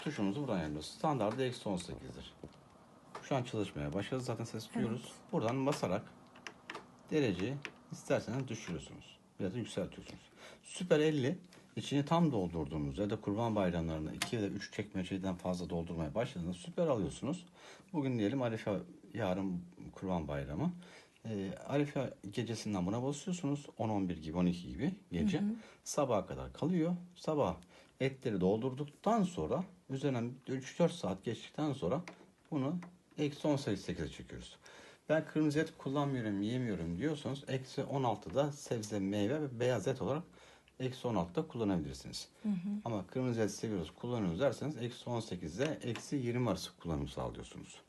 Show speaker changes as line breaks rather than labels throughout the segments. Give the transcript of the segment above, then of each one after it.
tuşumuzu buradan ayarlıyoruz. Standartı eksi 18'dir. Şu an çalışmaya başladı. Zaten ses duyuyoruz. Buradan basarak dereceyi isterseniz düşürüyorsunuz. Biraz da yükseltiyorsunuz. Süper 50 içini tam doldurduğunuz ya da kurban bayramlarında 2 ya da 3 çekmeceden fazla doldurmaya başladığınızda süper alıyorsunuz. Bugün diyelim Arife yarın kurban bayramı. Ee, Arife gecesinden buna basıyorsunuz. 10-11 gibi 12 gibi gece. Sabaha kadar kalıyor. Sabah etleri doldurduktan sonra üzerinden 3-4 saat geçtikten sonra bunu eksi 18'e çekiyoruz. Ben kırmızı et kullanmıyorum, yiyemiyorum diyorsanız eksi 16'da sebze, meyve ve beyaz et olarak eksi 16'da kullanabilirsiniz. Ama kırmızı et seviyoruz, kullanıyoruz derseniz eksi 18'de eksi 20 arası kullanım sağlıyorsunuz.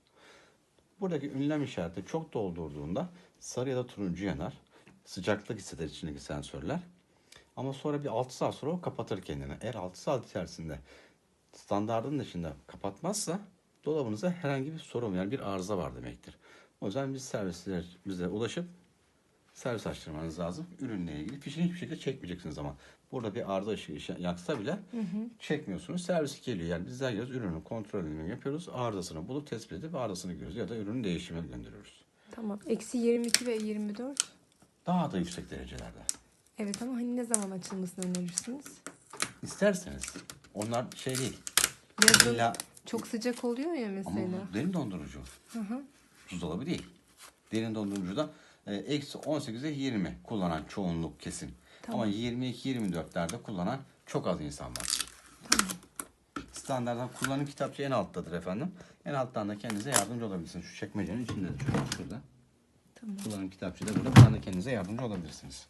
Buradaki ünlem işareti çok doldurduğunda sarı ya da turuncu yanar. Sıcaklık hisseder içindeki sensörler. Ama sonra bir 6 saat sonra o kapatır kendini. Eğer 6 saat içerisinde standartın dışında kapatmazsa dolabınızda herhangi bir sorun yani bir arıza var demektir. O yüzden biz servisler bize ulaşıp servis açtırmanız lazım. Ürünle ilgili fişini hiçbir şekilde çekmeyeceksiniz ama burada bir arıza ışığı yaksa bile çekmiyorsunuz. Servis geliyor yani bizler geliyoruz ürünün kontrolünü yapıyoruz. Arızasını bulup tespit edip arızasını görüyoruz ya da ürünü değişime gönderiyoruz.
Tamam. Eksi 22 ve 24.
Daha da yüksek derecelerde.
Evet ama hani ne zaman açılmasını önerirsiniz?
İsterseniz onlar şey değil.
Yazın
İlla
çok sıcak oluyor ya
ama
mesela.
bu derin dondurucu.
Hı hı.
Buzdolabı değil. Derin dondurucuda e, eksi 18'e 20 kullanan çoğunluk kesin.
Tamam.
Ama 22-24'lerde kullanan çok az insan var. Standarttan kullanım kitapçığı en alttadır efendim. En alttan da kendinize yardımcı olabilirsiniz. Şu çekmecenin içinde de şurada.
Tamam.
Kullanım kitapçığı da burada. Buradan da kendinize yardımcı olabilirsiniz.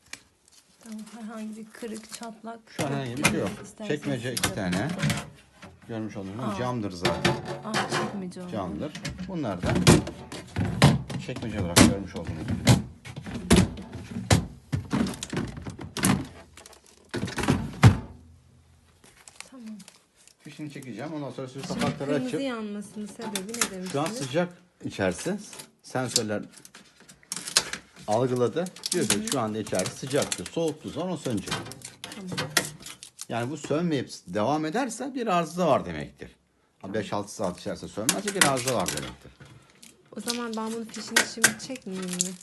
Tamam. Herhangi bir kırık, çatlak.
Şu an herhangi bir şey yok.
İsterseniz
Çekmece iki tane. Görmüş olduğunuz
Aa.
camdır zaten.
Ah çekmece oldu.
Camdır. Bunlar da çekmece olarak görmüş olduğunuz gibi.
Tamam.
Fişini çekeceğim. Ondan sonra siz kapakları
kırmızı
açıp
yanmasının sebebi ne demiştiniz?
Şu an sıcak içerisi. Sensörler algıladı. Diyor ki şu anda içerisi sıcaktır. Soğuktu zaman o sönecek.
Tamam.
Yani bu sönmeyip devam ederse bir arıza var demektir. 5-6 saat içerisinde sönmezse bir arıza var demektir.
O zaman ben bunun fişini şimdi çekmeyeyim mi?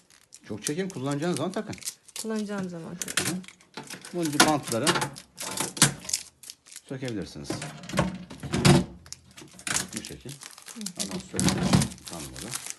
Çok çekin kullanacağınız zaman takın.
Kullanacağım zaman tabii.
Bunun bantları sökebilirsiniz. Bu şekil. Ondan söküyoruz bantları.